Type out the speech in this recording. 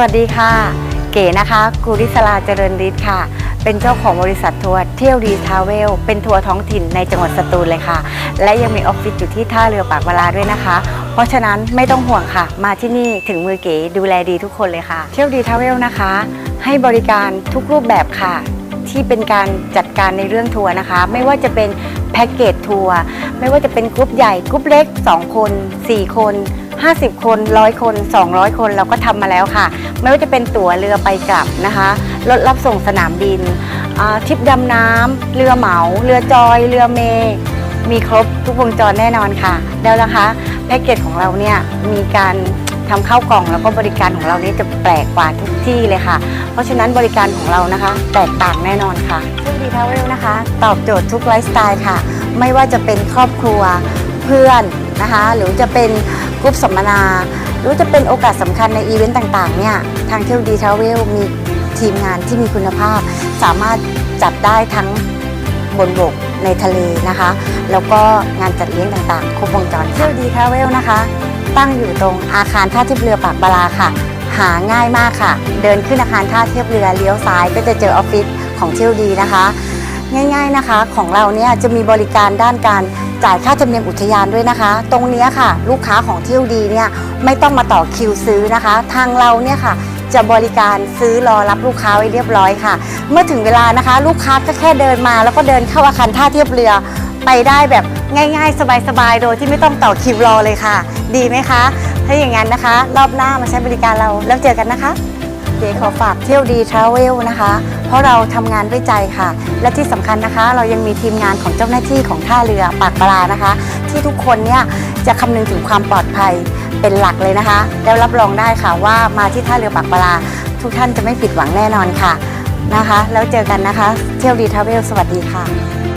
วัสดีค่ะ เก๋นะคะกุริศลาเจริญฤทธิ์ค่ะ เป็นเจ้าของบริษัททัวร์เที่ยวดีทราเวล เป็นทัวร์ท้องถิ่นในจังหวัดสตูลเลยค่ะ และยังมีออฟฟิศอยู่ที่ท่าเรือปากเวลาด้วยนะคะ เพราะฉะนั้นไม่ต้องห่วงค่ะ มาที่นี่ถึงมือเก๋ดูแลดีทุกคนเลยค่ะ เที่ยวดีทราเวลนะคะ ให้บริการทุกรูปแบบค่ะ ที่เป็นการจัดการในเรื่องทัวร์นะคะ ไม่ว่าจะเป็นแพ็กเกจทัวร์ไม่ว่าจะเป็นกรุ๊ปใหญ่กรุ๊ปเล็ก 2 คน 4 คน 50 คนร้อยคน 200 คนเราก็ทำมาแล้วค่ะ ไม่ว่าจะเป็นตั๋วเรือไปกลับนะคะรถรับส่งสนามบินอ่าทริปดำน้ำเรือเหมา เรือจอย เรือเม มีครบทุกวงจรแน่นอนค่ะ แล้วนะคะแพ็กเกจของเราเนี่ยมีการทำข้าวกล่องแล้วก็บริการของเราเนี่ยจะแปลกกว่าทุกที่เลยค่ะ เพราะฉะนั้นบริการของเรานะคะ แตกต่างแน่นอนค่ะซึ่งดีทาวเวลนะคะ ตอบโจทย์ทุกไลฟ์สไตล์ค่ะ ไม่ว่าจะเป็นครอบครัวเพื่อน นะคะ หรือจะเป็นกรุ๊ปสัมมนา หรือจะเป็นโอกาสสำคัญในอีเวนต์ต่างๆเนี่ยทางเที่ยวดีทราเวลมีทีมงานที่มีคุณภาพ สามารถจัดได้ทั้งบนบกในทะเลนะคะ แล้วก็งานจัดเลี้ยงต่างๆ ครบวงจรเที่ยวดีทราเวลนะคะ ตั้งอยู่ตรงอาคารท่าเทียบเรือปากบาราค่ะ หาง่ายมากค่ะ เดินขึ้นอาคารท่าเทียบเรือเลี้ยวซ้ายก็จะเจอออฟฟิศของเที่ยวดีนะคะ ง่าย ๆนะคะ ของเราเนี่ยจะมีบริการด้านการจ่ายค่าธรรมเนียมอุทยานด้วยนะคะ ตรงนี้ค่ะ ลูกค้าของเที่ยวดีเนี่ยไม่ต้องมาต่อคิวซื้อนะคะ ทางเราเนี่ยค่ะจะบริการซื้อรอรับลูกค้าไว้เรียบร้อยค่ะ เมื่อถึงเวลานะคะ ลูกค้าก็แค่เดินมา แล้วก็เดินเข้าอาคารท่าเทียบเรือ ไปได้แบบง่ายๆ สบายๆ โดยที่ไม่ต้องต่อคิวรอเลยค่ะ ดีไหมคะ ถ้าอย่างนั้นนะคะ รอบหน้ามาใช้บริการเราแล้วเจอกันนะคะ เก๋ขอฝากเที่ยวดีทราเวลนะคะ เพราะเราทำงานด้วยใจค่ะ และที่สำคัญนะคะ เรายังมีทีมงานของเจ้าหน้าที่ของท่าเรือปากปลานะคะ ที่ทุกคนเนี่ยจะคำนึงถึงความปลอดภัยเป็นหลักเลยนะคะ แล้วรับรองได้ค่ะว่ามาที่ท่าเรือปากปลาทุกท่านจะไม่ผิดหวังแน่นอนค่ะนะคะ แล้วเจอกันนะคะ เที่ยวดีทราเวลสวัสดีค่ะ